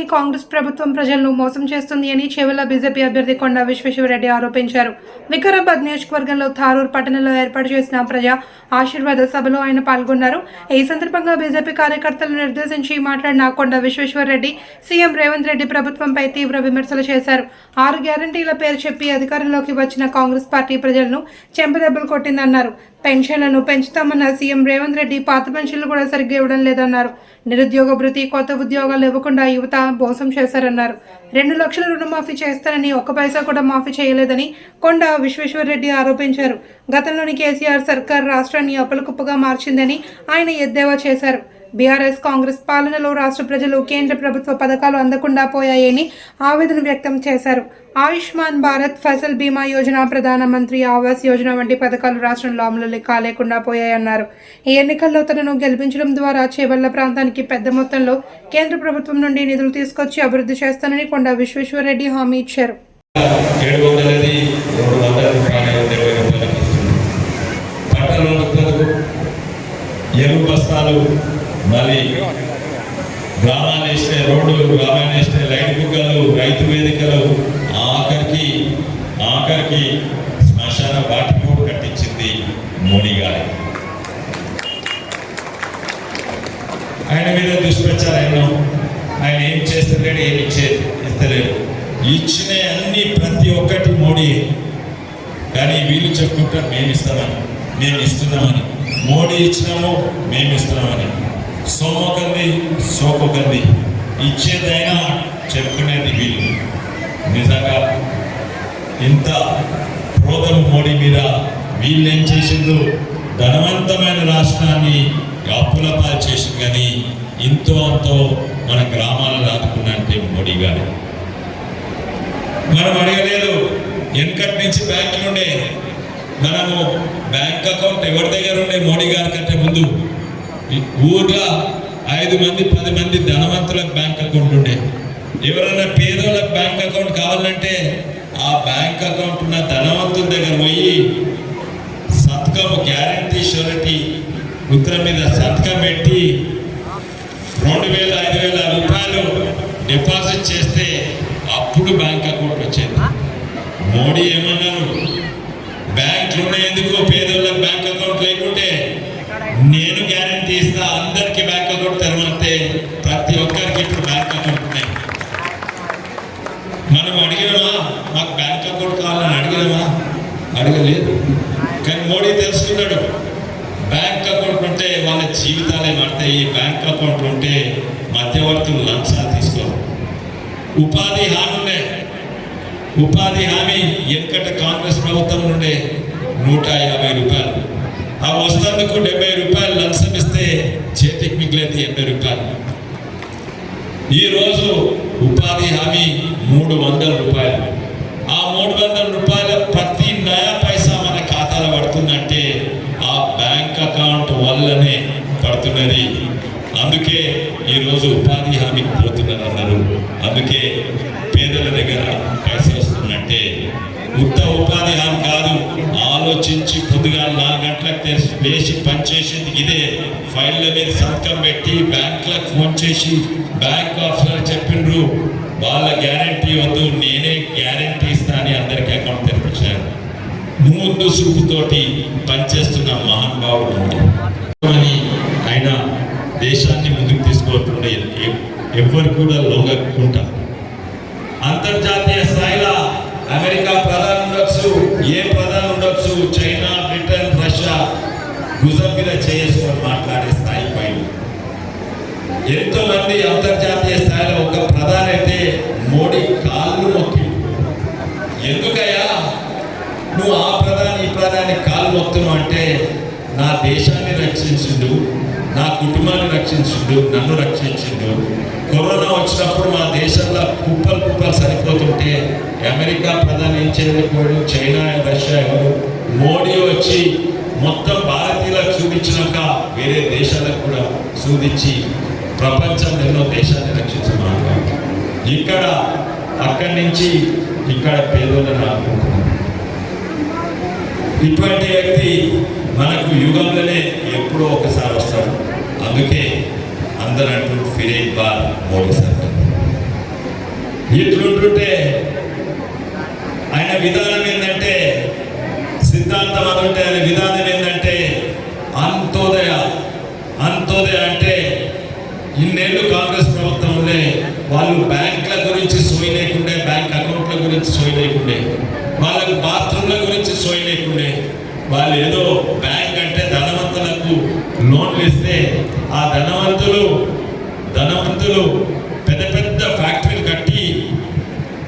రాష్ట్రంలోని కాంగ్రెస్ ప్రభుత్వం ప్రజలను మోసం చేస్తుంది అని చెవెల బీజేపీ అభ్యర్థి కొండ విశ్వేశ్వరరెడ్డి ఆరోపించారు. వికారాబాద్ నియోజకవర్గంలో థారూర్ పట్టణంలో ఏర్పాటు చేసిన ప్రజా ఆశీర్వాద సభలో ఆయన పాల్గొన్నారు. ఈ సందర్భంగా బీజేపీ కార్యకర్తలను నిర్దేశించి మాట్లాడిన కొండ విశ్వేశ్వరరెడ్డి సీఎం రేవంత్ రెడ్డి ప్రభుత్వంపై తీవ్ర విమర్శలు చేశారు. ఆరు గ్యారంటీల పేరు చెప్పి అధికారంలోకి వచ్చిన కాంగ్రెస్ పార్టీ ప్రజలను చెంపదెబ్బలు కొట్టిందన్నారు. పెన్షన్లను పెంచుతామన్న సీఎం రేవంత్ రెడ్డి పాత పెన్షన్లు కూడా సరిగ్గా ఇవ్వడం లేదన్నారు. నిరుద్యోగ భృతి కొత్త ఉద్యోగాలు ఇవ్వకుండా యువత మోసం చేశారన్నారు. రెండు లక్షల రుణమాఫీ చేస్తారని ఒక్క పైసా కూడా మాఫీ చేయలేదని కొండ విశ్వేశ్వరరెడ్డి ఆరోపించారు. గతంలోని కేసీఆర్ సర్కార్ రాష్ట్రాన్ని అప్పలకుప్పగా మార్చిందని ఆయన ఎద్దేవా చేశారు. బీఆర్ఎస్ కాంగ్రెస్ పాలనలో రాష్ట్ర ప్రజలు కేంద్ర ప్రభుత్వ పథకాలు అందకుండా పోయాయని ఆవేదన వ్యక్తం చేశారు. ఆయుష్మాన్ భారత్ ఫసల్ బీమా యోజన ప్రధానమంత్రి ఆవాస్ యోజన వంటి పథకాలు రాష్ట్రంలో అమలు కాలేకుండా పోయాయన్నారు. ఈ ఎన్నికల్లో తనను గెలిపించడం ద్వారా చేవల్ల ప్రాంతానికి పెద్ద మొత్తంలో కేంద్ర ప్రభుత్వం నుండి నిధులు తీసుకొచ్చి అభివృద్ధి చేస్తానని కొండ విశ్వేశ్వరరెడ్డి హామీ ఇచ్చారు. ఎరువు బస్తాలు మరి గ్రామాన్ని వేస్తే రోడ్డు గ్రామాన్ని వేస్తే లైట్ బుగ్గలు రైతు వేదికలు ఆఖరికి ఆఖరికి శ్మశాన వాటికి కూడా కట్టించింది మోడీ గారి. ఆయన మీద దుష్ప్రచారం ఆయన ఏం చేస్తలేడు ఏమి ఇచ్చే ఇస్తలేడు ఇచ్చిన అన్ని ప్రతి ఒక్కటి మోడీ. కానీ వీళ్ళు చెప్పుకుంటారు మేము ఇస్తామని మేము ఇస్తున్నామని మోడీ ఇచ్చినాము మేము ఇస్తున్నామని సోమకంది సోకొకంది ఇచ్చేదైనా చెప్పుకునేది వీళ్ళు. నిజంగా ఇంత క్రోధం మోడీ మీద వీళ్ళేం చేసిందో ధనవంతమైన రాష్ట్రాన్ని అప్పుల పాలు చేసింది కానీ ఇంతో అంతో మన గ్రామాలను ఆదుకున్నంటే మోడీ గారు మనం అడగలేదు వెనకటి నుంచి బ్యాంకులు ఉండే మనము బ్యాంక్ అకౌంట్ ఎవరి దగ్గర ఉండే మోడీ గారి కంటే ముందు ఊర్లో ఐదు మంది పది మంది ధనవంతులకు బ్యాంక్ అకౌంట్ ఉండే. ఎవరైనా పేదవాళ్ళకి బ్యాంక్ అకౌంట్ కావాలంటే ఆ బ్యాంక్ అకౌంట్ ఉన్న ధనవంతుల దగ్గర పోయి సంతకం గ్యారంటీ షూరిటీ ఉత్తరం మీద సంతకం పెట్టి రెండు వేల ఐదు వేల రూపాయలు డిపాజిట్ చేస్తే అప్పుడు బ్యాంక్ అకౌంట్ వచ్చేది. మోడీ ఏమన్నారు? బ్యాంకులు ఉన్నాయి ఎందుకు? పేదవాళ్ళకి బ్యాంక్ అకౌంట్ లేకుంటే నేను గ్యారంటీ అందరికి బ్యాంక్ అకౌంట్ తెరవంతే ప్రతి ఒక్కరికి ఇప్పుడు బ్యాంక్ అకౌంట్ ఉన్నాయి. మనం అడిగినామా మాకు బ్యాంక్ అకౌంట్ కావాలని అడిగినామా అడగలేదు. కానీ మోడీ తెలుసుకున్నాడు. బ్యాంక్ అకౌంట్ ఉంటే వాళ్ళ జీవితాలే మారుతాయి. బ్యాంక్ అకౌంట్ ఉంటే మధ్యవర్తులు లంచాలు తీసుకోరు. ఉపాధి హామీ ఉండే. ఉపాధి హామీ ఎంకట కాంగ్రెస్ ప్రభుత్వం నుండే నూట యాభై రూపాయలు. ఆ వస్తువులకు డెబ్బై రూపాయలు లంచం ఇస్తే చేతికి మిగిలేదు ఎనభై రూపాయలు. ఈరోజు ఉపాధి హామీ మూడు వందల రూపాయలు ఆ మూడు వందల రూపాయల ప్రతి నయా పైసా మన ఖాతాలో పడుతుందంటే ఆ బ్యాంక్ అకౌంట్ వల్లనే పడుతున్నది అందుకే ఈరోజు ఉపాధి హామీకి పోతున్నారు అన్నారు అందుకే పేదల దగ్గర పైసలు వస్తుందంటే ఉత్త ఉపాధి హామీ కాదు ఆలోచించి పొద్దుగా నాలుగు గంటలకు తెరిచి లేచి చేసింది ఇదే. ఫైళ్ళ మీద సంతకం పెట్టి బ్యాంకులకు ఫోన్ చేసి బ్యాంక్ ఆఫీసర్ చెప్పిండ్రు వాళ్ళ గ్యారంటీ వద్దు నేనే గ్యారంటీ ఇస్తా అని అందరికీ అకౌంట్ తెరిపించాను ముందు చూపుతోటి పనిచేస్తున్న మహానుభావుడు అని ఆయన దేశాన్ని ముందుకు తీసుకోవట్టుండే ఎవరు కూడా లొంగకుండా. అంతర్జాతీయ స్థాయిలో అమెరికా ప్రధాని ఉండొచ్చు ఏ ప్రధాని ఉండొచ్చు చైనా భుజం మీద చేసుకొని మాట్లాడే స్థాయి పైన. ఎంతో మంది అంతర్జాతీయ స్థాయిలో ఒక ప్రధాని అయితే మోడీ కాళ్ళు మొక్కి. ఎందుకయ్యా? నువ్వు ఆ ప్రధాని ఈ ప్రధాని కాళ్ళు మొక్కుతున్నావు అంటే నా దేశాన్ని రక్షించిండు నా కుటుంబాన్ని రక్షించిండు నన్ను రక్షించిండు. కరోనా వచ్చినప్పుడు మా దేశంలో కుప్పలు కుప్పలు సరిపోతుంటే అమెరికా ప్రధాని ఏం చేయలేకపోయాడు చైనా రష్యా ఎవరు? మోడీ వచ్చి మొత్తం భారతీయులకు చూపించినాక వేరే దేశాలకు కూడా చూపించి ప్రపంచం ఎన్నో దేశాన్ని రక్షించమన్నాడు ఇక్కడ అక్కడి నుంచి ఇక్కడ పేదోళ్ళని ఆడుకుంటున్నాం ఇటువంటి వ్యక్తి మనకు యుగంలోనే ఎప్పుడో ఒకసారి వస్తాడు. అందుకే అందరూ అంటూ ఫిరే బార్ మోడీ సర్కార్. ఇట్లుంటుంటే ఆయన విధానం ఏంటంటే సిద్ధాంతం అనుంటే ఆయన విధానం ఏంటంటే అంత్యోదయ. అంత్యోదయ అంటే ఇన్నేళ్ళు కాంగ్రెస్ ప్రభుత్వం ఉండే వాళ్ళు బ్యాంకుల గురించి సోయి లేకుండే బ్యాంక్ అకౌంట్ల గురించి సోయి లేకుండే వాళ్ళకు బాత్రూమ్ల గురించి సోయి లేకుండే వాళ్ళు ఏదో బ్యాంక్ అంటే ధనవంతులకు లోన్లు ఇస్తే ఆ ధనవంతులు ధనవంతులు పెద్ద పెద్ద ఫ్యాక్టరీలు కట్టి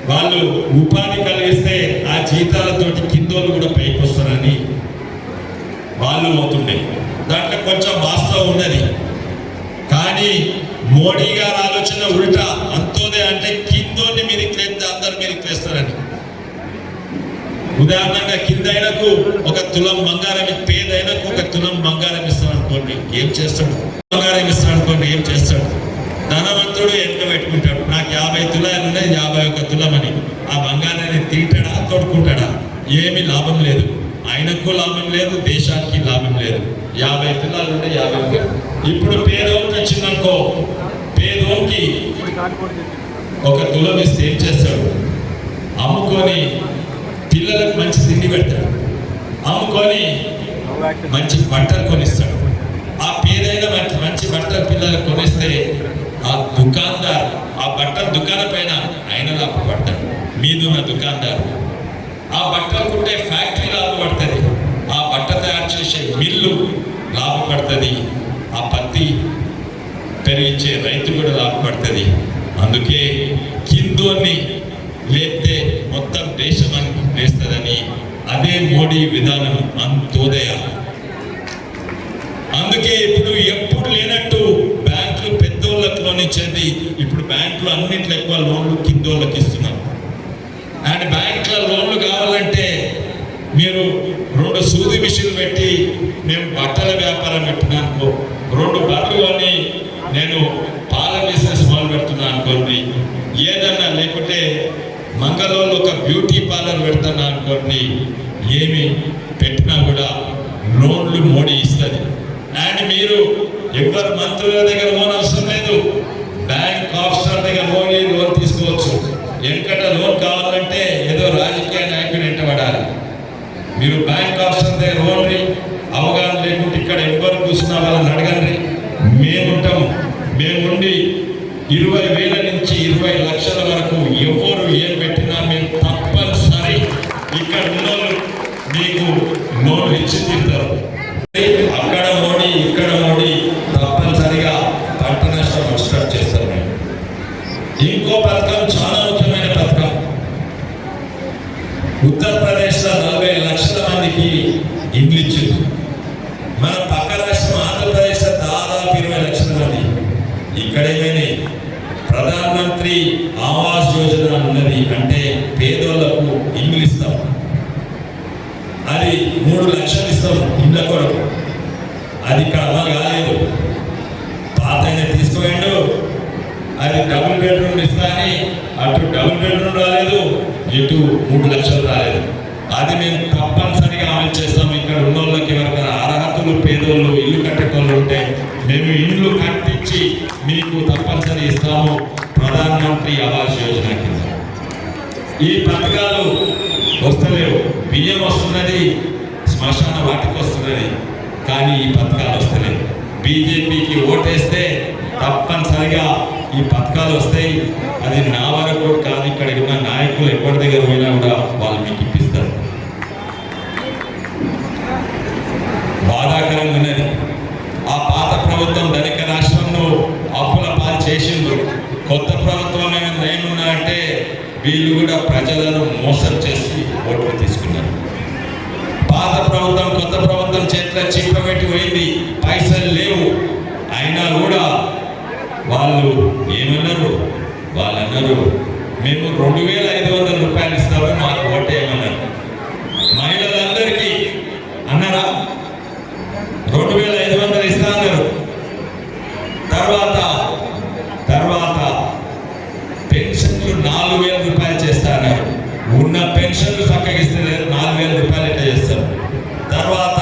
వాళ్ళు ఉపాధి జీతాలతోటి కూడా పైకి వస్తారని వాళ్ళు అవుతుండే దాంట్లో కొంచెం వాస్తవం ఉన్నది. కానీ మోడీ గారి ఆలోచన ఉల్టా. అంతోదే అంటే కిందోని మీరు లేస్తే అందరు మీరు లేస్తారని ఉదాహరణగా కిందైనకు ఒక తులం బంగారం పేదైనకు ఒక తులం బంగారం ఇస్తాడు అనుకోండి ఏం చేస్తాడు? బంగారం ఇస్తాడు అనుకోండి ఏం చేస్తాడు? ధనవంతుడు వెనుక పెట్టుకుంటాడు. నాకు యాభై తులాలు ఉన్నాయి యాభై ఒక తులం అని ఆ బంగారం ఏమీ లాభం లేదు. ఆయనకు లాభం లేదు దేశానికి లాభం లేదు. యాభై పిల్లలు ఉంటే యాభై ఇప్పుడు పేదోనికి వచ్చిందనుకో పేదోనికి ఒక తులం ఇస్తే ఏం చేస్తాడు? అమ్ముకొని పిల్లలకు మంచి తిండి పెడతాడు. అమ్ముకొని మంచి బట్టలు కొనిస్తాడు. ఆ పేదైన మంచి మంచి బట్టలు పిల్లలకు కొనిస్తే ఆ దుకాందార్ ఆ బట్టల దుకాణం పైన ఆయన లాభపడతాడు. మీదున్న దుకాందారు ఆ బట్టలు కుట్టే ఫ్యాక్టరీ లాభపడుతుంది ఆ బట్ట తయారు చేసే మిల్లు లాభపడుతుంది ఆ పత్తి పెరిగించే రైతు కూడా లాభపడుతుంది అందుకే కిందోని లేతే మొత్తం దేశం అని అదే మోడీ విధానం అంతోదయ అందుకే ఇప్పుడు ఎప్పుడు లేనట్టు బ్యాంకులు పెద్దోళ్ళకి లోన్ ఇచ్చేది. ఇప్పుడు బ్యాంకులు అన్నింటిలో ఎక్కువ లోన్లు కిందోళ్ళకి ఇస్తున్నారు అండ్ లక్షల లోన్లు కావాలంటే మీరు రెండు సూది మిషన్లు పెట్టి మేము బట్టల వ్యాపారం పెట్టినా అనుకో రెండు బట్టలు కొని నేను పాల బిజినెస్ మొదలు పెడుతున్నా అనుకోండి. ఏదన్నా లేకుంటే మంగళూరులో ఒక బ్యూటీ పార్లర్ పెడుతున్నా అనుకోండి ఏమి పెట్టినా కూడా లోన్లు మోడీ ఇస్తుంది. అండ్ మీరు ఎవరు మంత్రుల దగ్గర లోన్ అవసరం లేదు బ్యాంక్ ఆఫీసర్ దగ్గర లోన్ లోన్ తీసుకోవచ్చు ఎందుకంటే లోన్ కావాలంటే ఏదో రాజకీయ నాయకుడు ఎంటబడాలి మీరు బ్యాంక్ ఆఫీసర్ దగ్గర లోన్ అవగాహన లేకుంటే ఇక్కడ ఎవరు కూర్చున్నా వాళ్ళని అడగండి మేముంటాము మేముండి ఇరవై వేల నుంచి ఇరవై లక్షల వరకు ఎవరు ఏం పెట్టినా మేము తప్పనిసరి ఇక్కడ ఉన్నోళ్ళు మీకు లోన్ ఇచ్చి తీరుతారు అక్కడ మోడీ ఇక్కడ మోడీ తప్పనిసరిగా పంట నష్టం వచ్చేటట్టు చేస్తారు మేము ఇంకో పథకం చాలా ముఖ్యమైన పథకం ఉత్తరప్రదేశ్లో నలభై లక్షల మందికి ఇండ్లు ఇచ్చింది మన పక్క రాష్ట్రం ఆంధ్రప్రదేశ్లో దాదాపు ఇరవై లక్షల మంది. ఇక్కడేమైనా ప్రధాన మంత్రి ఆవాస్ యోజన ఉన్నది అంటే పేదోళ్ళకు ఇండ్లు ఇస్తాం. అది మూడు లక్షలు ఇస్తాం ఇండ్ల కొరకు. అది ఇక్కడ అమలు కాలేదు. పాత ఆయన తీసుకుపోయాడు. అది డబుల్ బెడ్రూమ్ ఇస్తాని అటు డబుల్ బెడ్రూమ్ రాలేదు. ఎటు మూడు లక్షలు రాలేదు. అది మేము తప్పనిసరిగా అమలు చేస్తాం. ఇక్కడ ఉన్న వాళ్ళకి ఎవరికైనా అర్హతలు పేదోళ్ళు ఇల్లు కట్టుకోళ్ళు ఉంటే మేము ఇల్లు కట్టించి మీకు తప్పనిసరి ఇస్తాము. ప్రధానమంత్రి ఆవాస్ యోజన కింద. ఈ పథకాలు వస్తలేవు. బియ్యం వస్తున్నది శ్మశాన వాటికి వస్తున్నది కానీ ఈ పథకాలు వస్తలేవు. బీజేపీకి ఓటేస్తే తప్పనిసరిగా ఈ పథకాలు వస్తాయి అది నా వరకు కాదు ఇక్కడ ఉన్న నాయకులు ఎవరి దగ్గర పోయినా కూడా వాళ్ళు మీకు ఇప్పిస్తారు. బాధాకరంగా ఉన్నది. ఆ పాత ప్రభుత్వం ధనిక రాష్ట్రంలో అప్పుల పాలు చేసిండ్రు. కొత్త ప్రభుత్వం ఏమున్నారంటే వీళ్ళు కూడా ప్రజలను మోసం చేసి ఓట్లు తీసుకున్నారు. పాత ప్రభుత్వం కొత్త ప్రభుత్వం చేతిలో చిప్పబెట్టి పోయింది. పైసలు లేవు. అయినా కూడా వాళ్ళు ఏమన్నారు? వాళ్ళు అన్నారు మేము రెండు వేల ఐదు వందల రూపాయలు ఇస్తాము మాకు ఓటేయమన్నారు మహిళలందరికీ అన్నారా? రెండు వేల ఐదు వందలు ఇస్తా అన్నారు. తర్వాత తర్వాత పెన్షన్లు నాలుగు వేల రూపాయలు చేస్తాను ఉన్న పెన్షన్లు చక్కగిస్తే నాలుగు వేల రూపాయలు ఇట్లా చేస్తారు? తర్వాత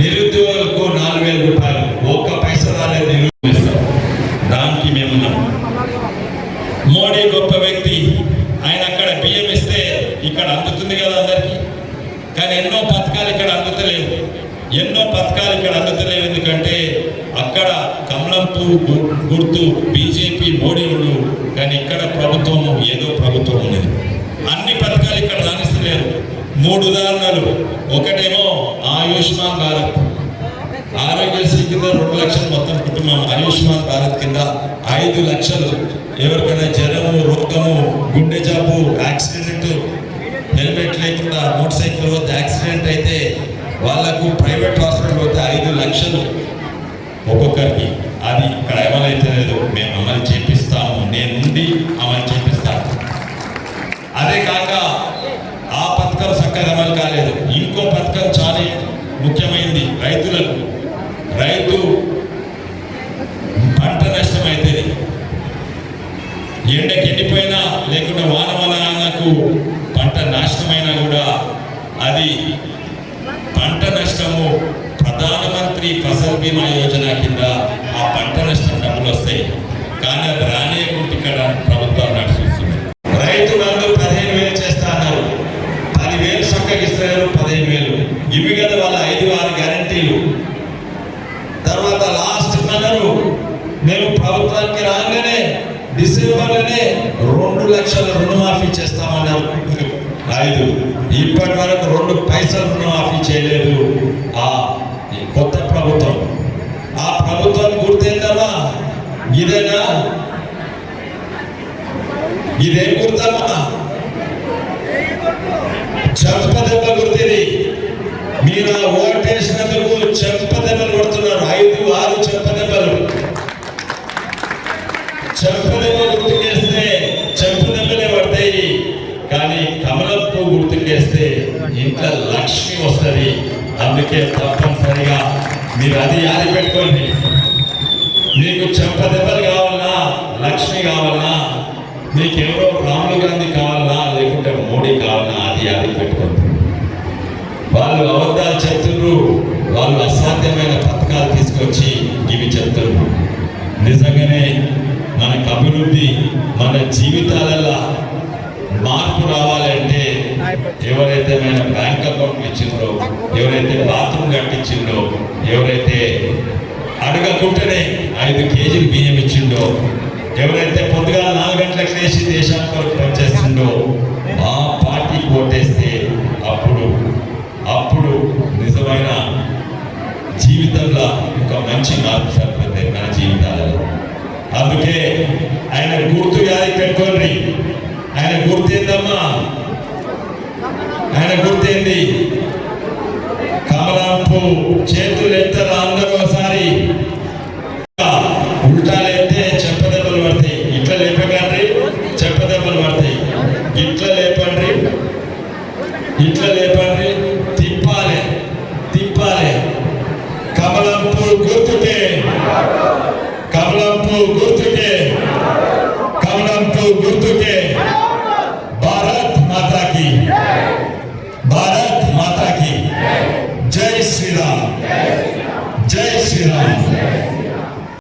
నిరుద్యోగులకు నాలుగు వేల రూపాయలు. ఒక్క పైసా రాలేదు మోడీ గొప్ప వ్యక్తి. ఆయన అక్కడ బియ్యం ఇస్తే ఇక్కడ అందుతుంది కదా అందరికీ. కానీ ఎన్నో పథకాలు ఇక్కడ అందుతలేవు. ఎన్నో పథకాలు ఇక్కడ అందుతలేవు. ఎందుకంటే అక్కడ కమలంపు గు- గుర్తు బీజేపీ మోడీ ఉండు కానీ ఇక్కడ ప్రభుత్వం ఏదో ప్రభుత్వం ఉండేది అన్ని పథకాలు ఇక్కడ రాణిస్తలేరు. మూడు ఉదాహరణలు. ఒకటేమో ఆయుష్మాన్ భారత్. ఆరోగ్యశ్రీ కింద రెండు లక్షలు మొత్తం కుటుంబం ఆయుష్మాన్ భారత్ కింద ఐదు లక్షలు ఎవరికైనా జ్వరము రోగము గుండె జాబు యాక్సిడెంట్ హెల్మెట్ లేకుండా మోటార్ సైకిల్ వద్ద యాక్సిడెంట్ అయితే వాళ్ళకు ప్రైవేట్ హాస్పిటల్ పోతే ఐదు లక్షలు ఒక్కొక్కరికి. అది ఇక్కడ అమలైతే లేదు మేము అమలు చేపిస్తాము. నేను ఉండి అమలు చేపిస్తాను అదే కాక ఆ పథకం చక్కగా అమలు కాలేదు ఇంకో పథకం చాలా ముఖ్యమైనది రైతులకు రైతు పంట నష్టం అయితే ఎండకి ఎండిపోయినా లేకుండా వాన వలనకు పంట నాశనమైనా కూడా అది పంట నష్టము ప్రధానమంత్రి ఫసల్ బీమా యోజన కింద ఆ పంట నష్టం డబ్బులు వస్తాయి. కానీ అది రానే ఇక్కడ ప్రభుత్వం నడిపిస్తుంది రైతు బంధు పదిహేను వేలు చేస్తా అన్నారు. పదివేలు చక్కగా ఇస్తారు పదిహేను వేలు. ఇవి కదా వాళ్ళ ఐదు ఆరు గ్యారంటీలు. తర్వాత లాస్ట్ అన్నారు మేము ప్రభుత్వానికి రాగానే డిసెంబర్లోనే రెండు లక్షల రుణమాఫీ చేస్తామన్నారు. ఐదు ఇప్పటి వరకు రెండు పైసలు రుణమాఫీ చేయలేదు. ఆ కొత్త ప్రభుత్వం. ఆ ప్రభుత్వం గుర్తిందమ్మా? ఇదేనా? ఇదేం గుర్తమ్మా? చెంపదెబ్బ గుర్తిది. మీరు ఆ ఓటేసినందుకు చెంపదెబ్బలు కొడుతున్నారు. ఐదు ఆరు చెంపదెబ్బలు చెంపదెబ్బ చేస్తే ఇంట్లో లక్ష్మి వస్తుంది. అందుకే తప్పనిసరిగా మీరు అది యాది పెట్టుకోండి. మీకు చెంపదెబ్బలు కావాలన్నా లక్ష్మి కావాలన్నా మీకు ఎవరో రాహుల్ గాంధీ కావాలన్నా లేకుంటే మోడీ కావాలన్నా అది యాది పెట్టుకోండి. వాళ్ళు అబద్ధాలు చెప్తున్నారు వాళ్ళు అసాధ్యమైన పథకాలు తీసుకొచ్చి ఇవి చెప్తున్నారు నిజంగానే మనకు అభివృద్ధి మన జీవితాలలో మార్పు రావాలంటే ఎవరైతే మన బ్యాంక్ అకౌంట్ ఇచ్చిండ్రో ఎవరైతే బాత్రూమ్ కట్టించిండో ఎవరైతే అడగకుంటేనే ఐదు కేజీలు బియ్యం ఇచ్చిండో ఎవరైతే పొద్దుగా నాలుగు గంటలకు లేచి దేశానికి కొరకు పనిచేస్తుండో ఆ పార్టీకి ఓటేస్తే అప్పుడు అప్పుడు నిజమైన జీవితంలో ఒక మంచి మార్పు సరిపోతాయి మన జీవితాలలో. అందుకే ఆయన గుర్తు యాది పెట్టుకోండి. ఆయన గుర్తేందమ్మా ఆయన గుర్తేంది కమలాంపు చేతులు